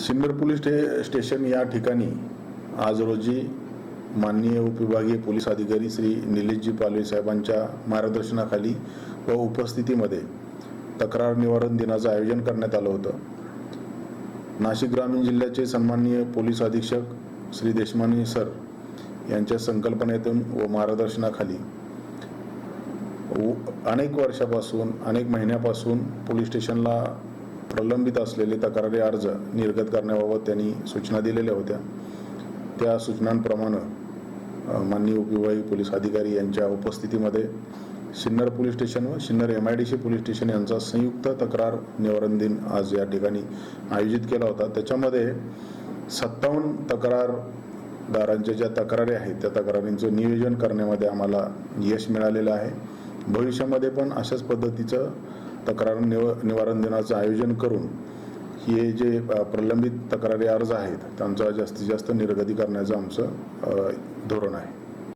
Sinnar police stay station या ठिकाणी आज रोजी माननीय उपविभागीय पोलीस अधिकारी श्री निलेशजी पालवे साहेबांच्या मार्गदर्शनाखाली व उपस्थितीमध्ये तक्रार निवारण दिनाचं आयोजन करण्यात आलं होतं. नाशिक ग्रामीण जिल्ह्याचे सन्माननीय पोलीस अधीक्षक श्री देशमाने सर यांच्या संकल्पनेतून व मार्गदर्शनाखाली व- अनेक वर्षापासून अनेक महिन्यापासून पोलीस स्टेशनला प्रलंबित असलेले तक्रारी अर्ज निर्गत करण्याबाबत त्यांनी सूचना दिलेल्या होत्या. त्या सूचनांप्रमाणे माननीय उपविभागीय पोलीस अधिकारी यांच्या उपस्थितीमध्ये सिन्नर पोलीस स्टेशन व Sinnar M I D C police station यांचा संयुक्त तक्रार निवारण दिन आज या ठिकाणी आयोजित केला होता. त्याच्यामध्ये सत्तावन्न तक्रारदारांच्या ज्या तक्रारी आहेत त्या तक्रारींचं नियोजन करण्यामध्ये आम्हाला यश मिळालेलं आहे. भविष्यामध्ये पण अशाच पद्धतीचं तक्रार निव निवारण दिनाचं आयोजन करून हे जे प्रलंबित तक्रारी अर्ज आहेत त्यांचा जास्तीत जास्त निर्गती करण्याचं आमचं धोरण आहे.